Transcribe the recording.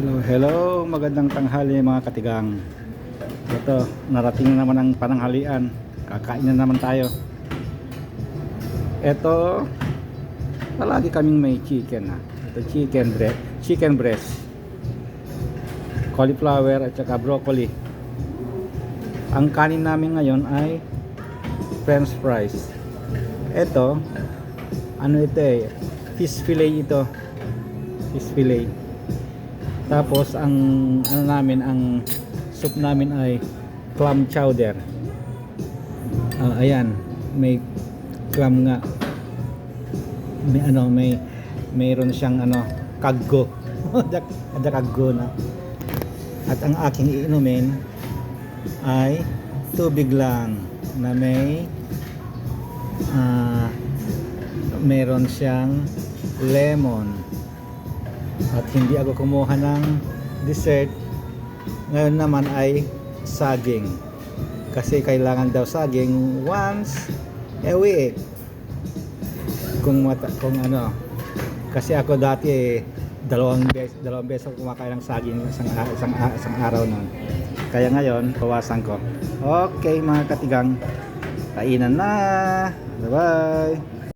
Hello, hello. Magandang tanghali mga katigang. Ito, narating na naman ang pananghalian. Kakain na naman tayo. Ito, palagi kaming may chicken ha. Ito chicken breast, chicken breast. Cauliflower at saka broccoli. Ang kanin namin ngayon ay french fries. Ito, ano ito eh, fish fillet ito. Fish fillet. Tapos ang ano namin ang soup namin ay clam chowder. Ah, ayan, may clam nga. May ano, may mayroon siyang ano, kaggo. ada, kaggo na. At ang aking iinumin ay tubig lang na may ah meron siyang lemon at hindi ako kumuha ng dessert. Ngayon naman ay saging. Kasi kailangan daw saging once a week. Kung mata, kung ano. Kasi ako dati eh, dalawang beses dalawang beses ako kumakain ng saging isang isang, isang araw nun kaya ngayon bawasan ko. Okay mga katigang. Kainan na. Bye bye